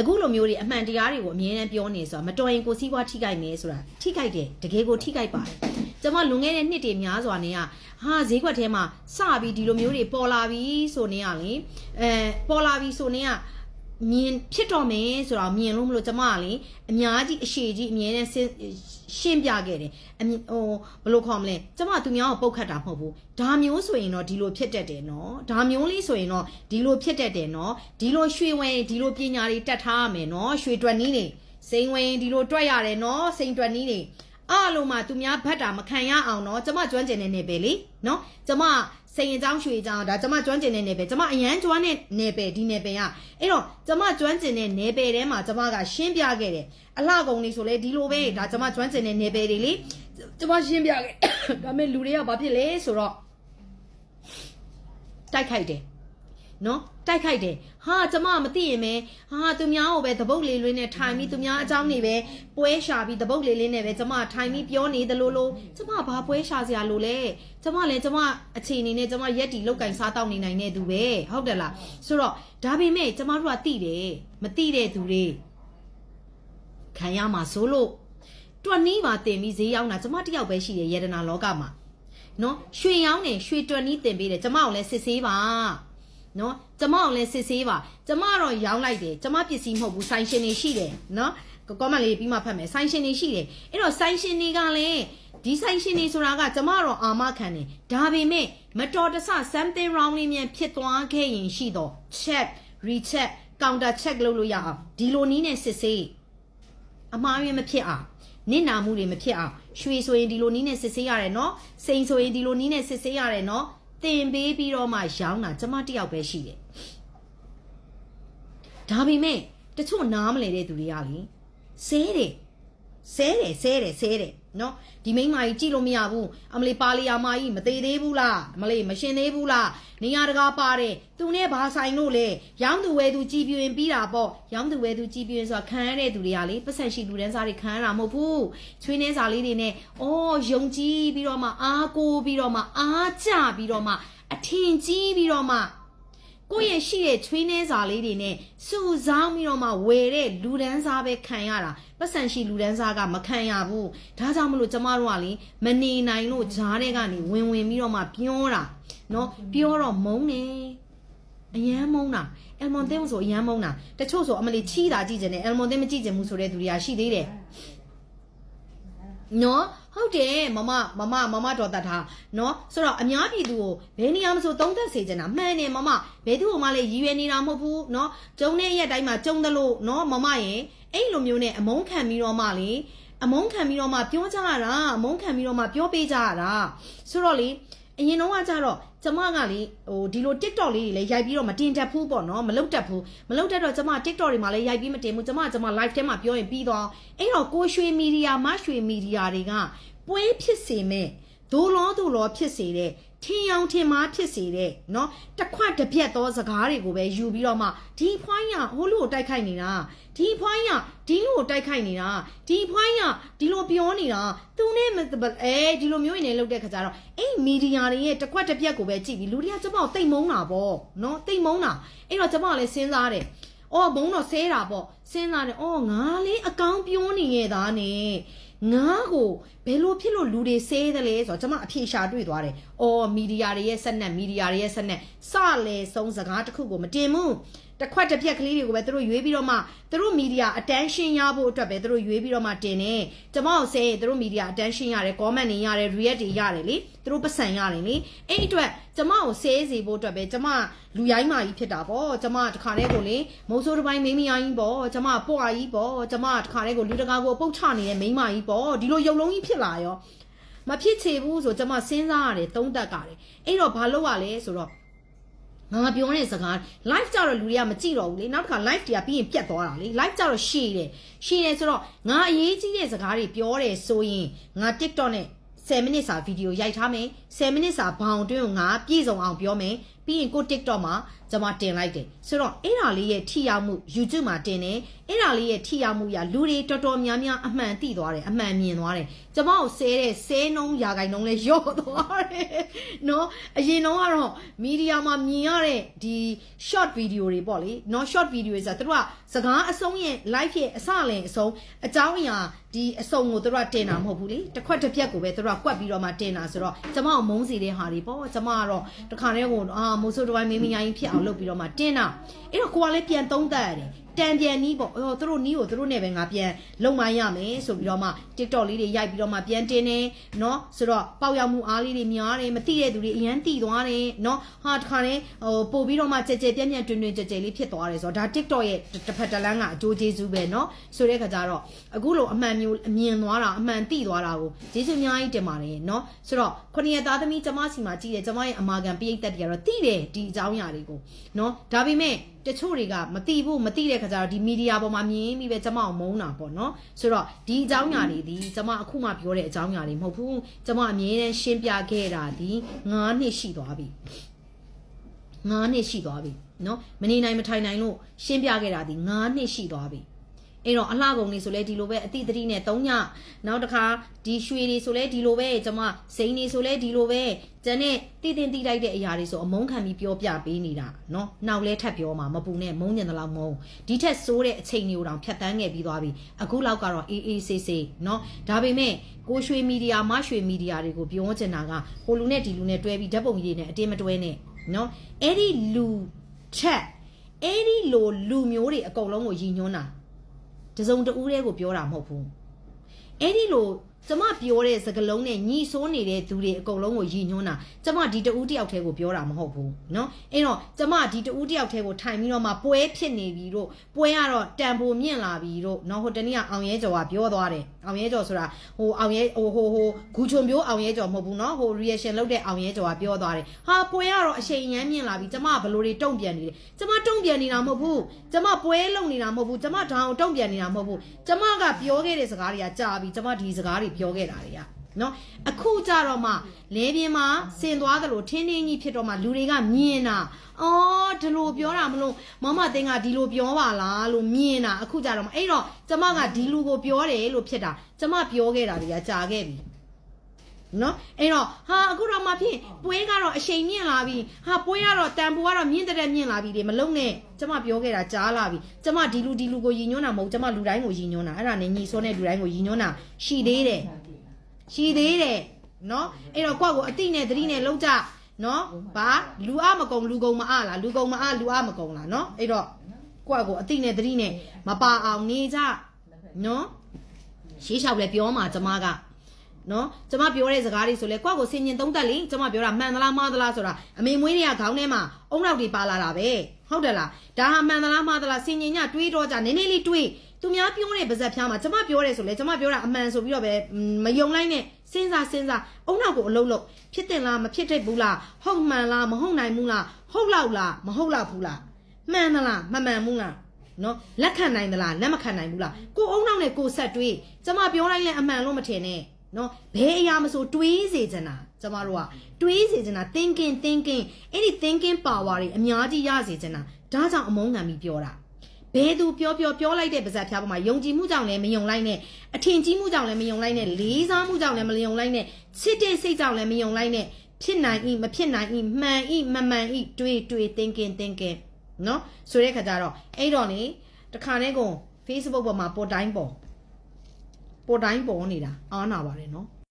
အခုလိုမျိုးတွေအမှန်တရားတွေကိုအမြဲတမ်းပြောနေဆိုတာမတော်ရင်ကိုစီးပွားထိခိုက်မယ်ဆိုတာထိခိုက်တယ်တကယ်ကိုထိခိုက်ပါတယ်ကျွန်မလွန်ခဲ့တဲ့နှစ်တွေများစွာနေကဟာဈေးကွက်ထဲမှာစပြီးဒီလိုမျိုးတွေပေါ်လာပြီဆိုနေရလေအဲပေါ်လာပြီဆိုနေက မြင်ဖြစ်တော့မယ်ဆိုတော့မြင်လို့မလို့ကျမကလေအများကြီးအရှိကြီးအမြဲတမ်းစဉ်ရှင်းပြခဲ့တယ်အမြင်ဟိုဘယ်လိုခေါ်မလဲကျမသူများကိုပုတ်ခတ်တာမဟုတ်ဘူးဒါမျိုးဆိုရင်တော့ဒီလိုဖြစ်တတ်တယ်နော်ဒါမျိုးလေးဆိုရင်တော့ဒီလိုဖြစ်တတ်တယ်နော်ဒီလိုရွှေဝယ်ဒီလိုပညာတွေတက်ထားရမယ်နော်ရွှေတွက်နည်းနေစိန်ဝင်ဒီလိုတွက်ရတယ်နော်စိန်တွက်နည်းနေအားလုံးမှာသူများဘတ်တာမခံရအောင်နော်ကျမကျွမ်းကျင်တဲ့နေပဲလေနော်ကျမ စိန်အကြောင်းရွှေအကြောင်းဒါကျမကျွမ်းကျင်တဲ့နေပဲကျမအရန်ကျွမ်းတဲ့နေပဲဒီနေပဲကအဲ့တော့ကျမကျွမ်းကျင်တဲ့နေပဲထဲမှာကျမကရှင်းပြခဲ့တယ်အလှကုန်လေးဆိုလဲဒီလိုပဲဒါကျမကျွမ်းကျင်တဲ့နေပဲတွေလေကျမရှင်းပြခဲ့ဒါပေမဲ့လူတွေကဘာဖြစ်လဲဆိုတော့တိုက်ခိုက်တယ် နော်တိုက်ခိုက်တယ်ဟာကျမမသိရင်ပဲဟာသူများကိုပဲတပုတ်လေးလေးနဲ့ထိုင်ပြီးသူများအကြောင်းတွေပဲပွဲရှာပြီးတပုတ်လေးလေးနဲ့ပဲကျမထိုင်ပြီးပြောနေသလိုလိုကျမဘာပွဲရှာစရာလိုလဲကျမလည်းကျမအခြေအနေနဲ့ကျမရက်တီလောက်ကင်စားတောက်နေနိုင်တဲ့သူပဲဟုတ်တယ်လားဆိုတော့ဒါပေမဲ့ကျမတို့ကသိတယ်မသိတဲ့သူတွေခံရမှာဆိုလို့တွက်နီးပါတင်ပြီးဈေးရောက်တာကျမတယောက်ပဲရှိတယ်ယေဒနာလောကမှာနော်ရွှေရောင်းနေရွှေတွက်နီးတင်ပေးတယ်ကျမကိုလည်းစစ်ဆေးပါ နော်ကျမအောင်လဲစစ်ဆေးပါကျမတော့ရောင်းလိုက်တယ်ကျမပစ္စည်းမဟုတ်ဘူးဆိုင်ရှင်တွေရှိတယ်နော်ကောမန့်လေးပြီးမှဖတ်မယ်ဆိုင်ရှင်တွေရှိတယ်အဲ့တော့ဆိုင်ရှင်တွေကလည်းဒီဆိုင်ရှင်တွေဆိုတာကကျမတော့အာမခံတယ်ဒါပေမဲ့မတော်တဆ something wrong လေးမြန်ဖြစ်သွားခဲ့ရင်ရှိတော့ check recheck counter check လုပ်လို့ရအောင်ဒီလိုနည်းနဲ့စစ်ဆေးအမှားရင်းမဖြစ်အောင်နစ်နာမှုတွေမဖြစ်အောင်ရွှေဆိုရင်ဒီလိုနည်းနဲ့စစ်ဆေးရတယ်နော်စိန်ဆိုရင်ဒီလိုနည်းနဲ့စစ်ဆေးရတယ်နော် တင်ပေးပြီးတော့မှရောင်းတာကျမတယောက်ပဲရှိတယ်ဒါပေမဲ့တချို့နားမလဲတဲ့သူတွေကလေဆဲတယ်ဆဲတယ်ဆဲတယ်ဆဲတယ် နော်ဒီမိန်းမကြီးကြည့်လို့မရဘူးအမလေးပါလီယာမကြီးမသေးသေးဘူးလားအမလေးမရှင်သေးဘူးလားနေရတကားပါတယ်သူနဲ့ဘာဆိုင်လို့လဲရောင်းသူဝဲသူကြည်ပြင်းပြီးတာပေါ့ရောင်းသူဝဲသူကြည်ပြင်းဆိုတာခံရတဲ့သူတွေကလေပတ်ဆက်ရှိလူတန်းစားတွေခံရတာမဟုတ်ဘူးချွေးနှင်းစာလေးတွေနဲ့အော်ယုံကြည်ပြီးတော့မှအားကိုပြီးတော့မှအားကြပြီးတော့မှအထင်ကြီးပြီးတော့မှ ကိုယ့်ရဲ့ရှိတဲ့ချွေးနှဲစာလေးတွေနဲ့စုဆောင်းပြီးတော့မှဝယ်တဲ့လူဒန်းစားပဲခံရတာပတ်စံရှိလူဒန်းစားကမခံရဘူးဒါကြောင့်မလို့ကျမတို့ကလေမနေနိုင်လို့ဂျားတဲ့ကနေဝင်ဝင်ပြီးတော့မှပြောတာနော်ပြောတော့မုန်းနေအယမ်းမုန်းတာအယ်မွန်တင်းဆိုအယမ်းမုန်းတာတချို့ဆိုအမလီချီးတာကြည့်ကြတယ်အယ်မွန်တင်းမကြည့်ကြဘူးဆိုတဲ့သူတွေကရှိသေးတယ် နော်ဟုတ်တယ်မမမမမမတော်တတ်တာနော်ဆိုတော့အများပြည်သူကိုဘယ်နေရာမဆိုသုံးသက်စေချင်တာမှန်တယ်မမဘယ်သူ့ကိုမှလည်းရည်ရွယ်နေတာမဟုတ်ဘူးနော်ကျုံတဲ့ရက်တိုင်းမှာကျုံတယ်လို့နော်မမရင်အဲ့လိုမျိုးနဲ့အမုန်းခံပြီးတော့မှလေအမုန်းခံပြီးတော့မှပြောကြရတာအမုန်းခံပြီးတော့မှပြောပေးကြရတာဆိုတော့လေ အရင်တော့ကကြတော့ကျမကလေဟိုဒီလို TikTok လေးတွေလည်းရိုက်ပြီးတော့မတင်တတ်ဘူးပေါ့နော်မလုပ်တတ်ဘူးမလုပ်တတ်တော့ကျမ TikTok တွေမှာလည်းရိုက်ပြီးမတင်ဘူးကျမကျမ live ထဲမှာပြောရင်ပြီးတော့အဲ့တော့ကိုရွှေမီဒီယာမရွှေမီဒီယာတွေကပွဲဖြစ်စေမဲ့ဒိုလောဒိုလောဖြစ်စေတဲ့ ထင်အောင်ထင်မှားဖြစ်စေတဲ့เนาะတစ်ခွက်တစ်ပြက်သောစကားတွေကိုပဲယူပြီးတော့မှဒီဖွိုင်းရဟိုလိုတိုက်ခိုက်နေတာဒီဖွိုင်းရဒီလိုတိုက်ခိုက်နေတာဒီဖွိုင်းရဒီလိုပြောနေတာသူနဲ့မအဲဒီလိုမျိုးနေလောက်တဲ့ခါကျတော့အဲ့မီဒီယာတွေရဲ့တစ်ခွက်တစ်ပြက်ကိုပဲကြည့်ပြီးလူတွေကကျမကိုတိတ်မုန်းတာပေါ့เนาะတိတ်မုန်းတာအဲ့တော့ကျမကလည်းစဉ်းစားတယ်အော်ဘုံတော့ဆဲတာပေါ့စဉ်းစားတယ်အော်ငါလေးအကောင်းပြောနေရတာနဲ့ ငါ့ကိုဘယ်လိုဖြစ်လို့လူတွေစေးတယ်လဲဆိုတော့ကျွန်မအဖြေရှာတွေ့သွားတယ်။အော်မီဒီယာတွေရဲ့ဆက်နဲ့မီဒီယာတွေရဲ့ဆက်နဲ့စလဲဆုံးစကားတစ်ခုကိုမတင်ဘူး။ တစ်ခွက်တစ်ပြက်ကလေးတွေကိုပဲသူတို့ရွေးပြီးတော့မှသူတို့မီဒီယာ attention ရဖို့အတွက်ပဲသူတို့ရွေးပြီးတော့မှတင်တယ်။ကျွန်မကိုဆဲသူတို့မီဒီယာ attention ရတယ် comment တွေရတယ် react တွေရတယ်လေ။သူတို့ပတ်စံရတယ်လေ။အဲ့ဒီအတွက်ကျွန်မကိုဆဲစီဖို့အတွက်ပဲကျွန်မလူရိုင်းမာကြီးဖြစ်တာပေါ့။ကျွန်မတခါတည်းကိုလေမုံဆိုးတစ်ပိုင်းမိန်းမယားကြီးပေါ့။ကျွန်မပွားကြီးပေါ့။ကျွန်မတခါတည်းကိုလူတကာကိုပုတ်ချနေတဲ့မိန်းမကြီးပေါ့။ဒီလိုရုပ်လုံးကြီးဖြစ်လာရောမဖြစ်ချေဘူးဆိုကျွန်မစဉ်းစားရတယ်သုံးသပ်ကြတယ်အဲ့တော့ဘာလုပ်ရလဲဆိုတော့ ငါပြောတဲ့စကား live ကြတော့လူတွေကမကြည့်တော့ဘူးလေနောက်တစ်ခါ live တွေကပြီးရင်ပြတ်သွားတာလေ live ကြတော့ရှည်တယ်ရှည်တယ်ဆိုတော့ငါအရေးကြီးတဲ့စကားတွေပြောတယ်ဆိုရင်ငါ TikTok နဲ့10မိနစ်စာဗီဒီယိုရိုက်ထားမယ်10မိနစ်စာဘောင်တွင်းကိုငါပြည့်စုံအောင်ပြောမယ်ပြီးရင်ကို TikTok မှာကျွန်မတင်လိုက်တယ်ဆိုတော့အဲ့ဒါလေးရဲ့ထိရောက်မှု YouTube မှာတင်တယ်အဲ့ဒါလေးရဲ့ထိရောက်မှုရလူတွေတော်တော်များများအမှန်သိသွားတယ်အမှန်မြင်သွားတယ်ကျွန်မကိုဆဲတဲ့ဆဲနှုံးရာဂိုင်နှုံးလဲရော့သွားတယ်နော်အရင်တော့ကတော့မီဒီယာမှာမြင်ရတဲ့ဒီ short video တွေပေါ့လေနော် short video တွေဆိုတာသူတို့ကစကားအဆုံးရဲ့ live ရဲ့အစလင်အဆုံးအကြောင်းအရာဒီအစုံကိုသူတို့ကတင်တာမဟုတ်ဘူးလေတစ်ခွက်တစ်ပြက်ကိုပဲသူတို့ကကွက်ပြီးတော့မှတင်တာဆိုတော့ကျမကိုမုန်းစီတဲ့ဟာတွေပေါ့ကျမကတော့တခါတည်းကိုအာမိုးဆိုးတစ်ပိုင်းမင်းမရိုင်းဖြစ်အောင်လုပ်ပြီးတော့မှတင်တာအဲ့တော့ကိုကလည်းပြန်သုံးသပ်ရတယ် တန်ပြန်နီးပေါ့အော်သူတို့နီးကိုသူတို့နဲ့ပဲငါပြန်လုံမရမယ်ဆိုပြီးတော့မှ TikTok လေးတွေရိုက်ပြီးတော့မှပြန်တင်နေเนาะဆိုတော့ပေါက်ရောက်မှုအားလေးတွေများတယ်မသိတဲ့သူတွေအရန်တိသွားတယ်เนาะဟာတခါတည်းဟိုပို့ပြီးတော့မှကြဲကြဲပြန့်ပြန့်တွင်တွင်ကြဲကြဲလေးဖြစ်သွားတယ်ဆိုတော့ဒါ TikTok ရဲ့တစ်ဖက်တစ်လမ်းကအကျိုးကျေးဇူးပဲเนาะဆိုတဲ့ခါကျတော့အခုလိုအမှန်မျိုးအမြင်သွားတာအမှန်တိသွားတာကိုကျေးဇူးအများကြီးတင်ပါတယ်เนาะဆိုတော့ခொနည်းသားသမီးကျမစီမှာကြည့်တယ်ကျမရဲ့အမာခံပိဋကတ်တွေကတော့တိတယ်ဒီအကြောင်းအရာတွေကိုเนาะဒါပေမဲ့ တချို့တွေကမတိဘူးမတိတဲ့ခါကျတော့ဒီမီဒီယာပေါ်မှာမြင်ပြီးပဲကျမအောင်မုန်းတာပေါ့နော်ဆိုတော့ဒီအကြောင်းအရာတွေဒီကျမအခုမှပြောတဲ့အကြောင်းအရာတွေမဟုတ်ဘူးကျမအမြဲတမ်းရှင်းပြခဲ့တာဒီ9နှစ်ရှိသွားပြီ9နှစ်ရှိသွားပြီနော်မနေနိုင်မထိုင်နိုင်လို့ရှင်းပြခဲ့တာဒီ9နှစ်ရှိသွားပြီ အဲ့တော့အလှကုန်နေဆိုလဲဒီလိုပဲအတိအသတိနဲ့၃ညနောက်တစ်ခါဒီရွှေတွေဆိုလဲဒီလိုပဲကျွန်မစိန်တွေဆိုလဲဒီလိုပဲကျန်တဲ့တည်တင်တိလိုက်တဲ့အရာတွေဆိုအမုန်းခံပြီးပြောပြပေးနေတာเนาะနောက်လဲထပ်ပြောမှာမပူနဲ့မုန်းညင်တလောက်မုန်းဒီထက်ဆိုးတဲ့အချိန်တွေကိုတောင်ဖြတ်တန်းခဲ့ပြီးသွားပြီအခုလောက်ကတော့အေးအေးဆေးဆေးเนาะဒါပေမဲ့ကိုရွှေမီဒီယာမရွှေမီဒီယာတွေကိုပြောချင်တာကဟိုလူနဲ့ဒီလူနဲ့တွဲပြီးဓာတ်ပုံရေးနေအတင်းမတွဲနဲ့เนาะအဲ့ဒီလူချက်အဲ့ဒီလိုလူမျိုးတွေအကုန်လုံးကိုရည်ညွှန်းတာ တစုံတဦးတည်းကိုပြောတာမဟုတ်ဘူးအဲ့ဒီလို ကျမပြောတဲ့စကားလုံးနဲ့ညီဆိုးနေတဲ့သူတွေအကုန်လုံးကိုရည်ညွှန်းတာကျမဒီတဦးတယောက်တည်းကိုပြောတာမဟုတ်ဘူးเนาะအဲ့တော့ကျမဒီတဦးတယောက်တည်းကိုထိုင်ပြီးတော့မှပွဲဖြစ်နေပြီတို့ပွဲကတော့တန်ဖိုမြင့်လာပြီတို့เนาะဟိုတနေ့ကအောင်ရဲကျော်ကပြောသွားတယ်အောင်ရဲကျော်ဆိုတာဟိုအောင်ရဲဟိုဟိုဟိုဂူချုံမျိုးအောင်ရဲကျော်မဟုတ်ဘူးเนาะဟို reaction လုပ်တဲ့အောင်ရဲကျော်ကပြောသွားတယ်ဟာပွဲကတော့အချိန်ရမ်းမြင့်လာပြီကျမဘလို့တွေတုံ့ပြန်နေတယ်ကျမတုံ့ပြန်နေတာမဟုတ်ဘူးကျမပွဲလုံနေတာမဟုတ်ဘူးကျမဒါအောင်တုံ့ပြန်နေတာမဟုတ်ဘူးကျမကပြောခဲ့တဲ့စကားတွေကကြာပြီကျမဒီစကားတွေ ပြောခဲ့တာတွေကနော်အခုကြတော့မှလဲပြင်းမှာဆင်သွားသလိုထင်းထင်းကြီးဖြစ်တော့မှလူတွေကမြင်တာအော်ဒီလိုပြောတာမလို့မမသိန်းကဒီလိုပြောပါလားလို့မြင်တာအခုကြတော့မှအဲ့တော့ကျမကဒီလူကိုပြောတယ်လို့ဖြစ်တာကျမပြောခဲ့တာတွေကကြာခဲ့ပြီ နော်အဲ့တော့ဟာအခုတော့မှဖြင့်ပွဲကတော့အရှိန်မြင့်လာပြီဟာပွဲကတော့တန်ဖိုးကတော့မြင့်တဲ့မြင့်လာပြီဒီမလုံနဲ့ကျမပြောခဲ့တာကြားလာပြီကျမဒီလူဒီလူကိုယဉ်ညွန်းတာမဟုတ်ကျမလူတိုင်းကိုယဉ်ညွန်းတာအဲ့ဒါနဲ့ညီစောနဲ့လူတိုင်းကိုယဉ်ညွန်းတာရှိသေးတယ်ရှိသေးတယ်နော်အဲ့တော့ကိုယ့်ကိုအတိနဲ့သတိနဲ့လုံးကြနော်ဘာလူအမကုံလူကုံမအလားလူကုံမအလူအမကုံလားနော်အဲ့တော့ကိုယ့်ကိုအတိနဲ့သတိနဲ့မပါအောင်နေကြနော်ရှေးလျှောက်လဲပြောမှာကျမက နော်ကျမပြောတဲ့စကားတွေဆိုလဲကိုယ့်ကိုဆင်ញင်သုံးသက်လေကျမပြောတာမှန်သလားမှားသလားဆိုတာအမေမွေးတွေကခေါင်းထဲမှာအုံနောက်တွေပါလာတာပဲဟုတ်တယ်လားဒါဟာမှန်သလားမှားသလားဆင်ញင်ညတွေးတော့ကြနည်းနည်းလေးတွေးသူများပြောတဲ့ပါဇက်ဖျားမှာကျမပြောတယ်ဆိုလဲကျမပြောတာအမှန်ဆိုပြီးတော့ပဲမယုံလိုက်နဲ့စဉ်းစားစဉ်းစားအုံနောက်ကိုအလုံးလုံးဖြစ်တင်လားမဖြစ်တတ်ဘူးလားဟုတ်မှန်လားမဟုတ်နိုင်ဘူးလားဟုတ်လောက်လားမဟုတ်လောက်ဘူးလားမှန်သလားမမှန်ဘူးလားနော်လက်ခံနိုင်သလားလက်မခံနိုင်ဘူးလားကိုအုံနောက်နဲ့ကိုဆက်တွေးကျမပြောလိုက်လဲအမှန်လို့မထင်နဲ့ နော်ဘယ်အရာမဆိုတွေးစေချင်တာကျမတို့ကတွေးစေချင်တာ thinking thinking အဲ့ဒီ thinking power တွေအများကြီးရစေချင်တာဒါကြောင့်အမုန်းခံပြီးပြောတာဘယ်သူပြောပြောပြောလိုက်တဲ့ပါဇက်ဖျားပေါ်မှာယုံကြည်မှုကြောင့်လည်းမယုံလိုက်နဲ့အထင်ကြီးမှုကြောင့်လည်းမယုံလိုက်နဲ့လေးစားမှုကြောင့်လည်းမယုံလိုက်နဲ့ချစ်တဲ့စိတ်ကြောင့်လည်းမယုံလိုက်နဲ့ဖြစ်နိုင်ဤမဖြစ်နိုင်ဤမှန်ဤမမှန်ဤတွေးတွေး thinking thinking နော်ဆိုတဲ့ခါကျတော့အဲ့တော့လေတခါတည်းကုန် Facebook ပေါ်မှာပေါ်တိုင်းပေါ် ပေါ်တိုင်းပေါ်နေတာအားနာပါတယ်နော်